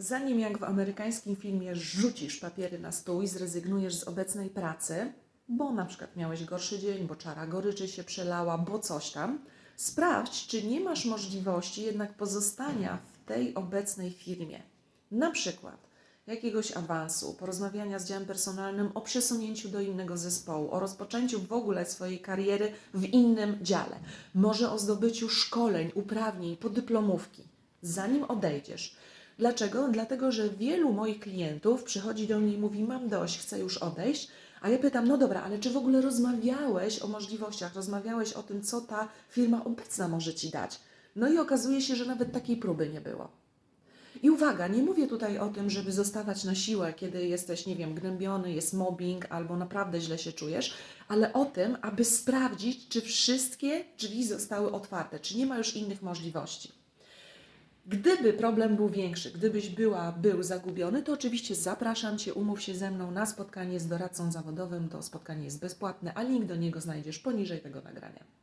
Zanim jak w amerykańskim filmie rzucisz papiery na stół i zrezygnujesz z obecnej pracy, bo na przykład miałeś gorszy dzień, bo czara goryczy się przelała, bo coś tam, sprawdź, czy nie masz możliwości jednak pozostania w tej obecnej firmie. Na przykład jakiegoś awansu, porozmawiania z działem personalnym o przesunięciu do innego zespołu, o rozpoczęciu w ogóle swojej kariery w innym dziale, może o zdobyciu szkoleń, uprawnień, podyplomówki, zanim odejdziesz. Dlaczego? Dlatego, że wielu moich klientów przychodzi do mnie i mówi: Mam dość, chcę już odejść. A ja pytam: No dobra, ale czy w ogóle rozmawiałeś o możliwościach, rozmawiałeś o tym, co ta firma obecna może ci dać? No i okazuje się, że nawet takiej próby nie było. I uwaga, nie mówię tutaj o tym, żeby zostawać na siłę, kiedy jesteś, nie wiem, gnębiony, jest mobbing albo naprawdę źle się czujesz, ale o tym, aby sprawdzić, czy wszystkie drzwi zostały otwarte, czy nie ma już innych możliwości. Gdyby problem był większy, gdybyś była, był zagubiony, to oczywiście zapraszam Cię, umów się ze mną na spotkanie z doradcą zawodowym. To spotkanie jest bezpłatne, a link do niego znajdziesz poniżej tego nagrania.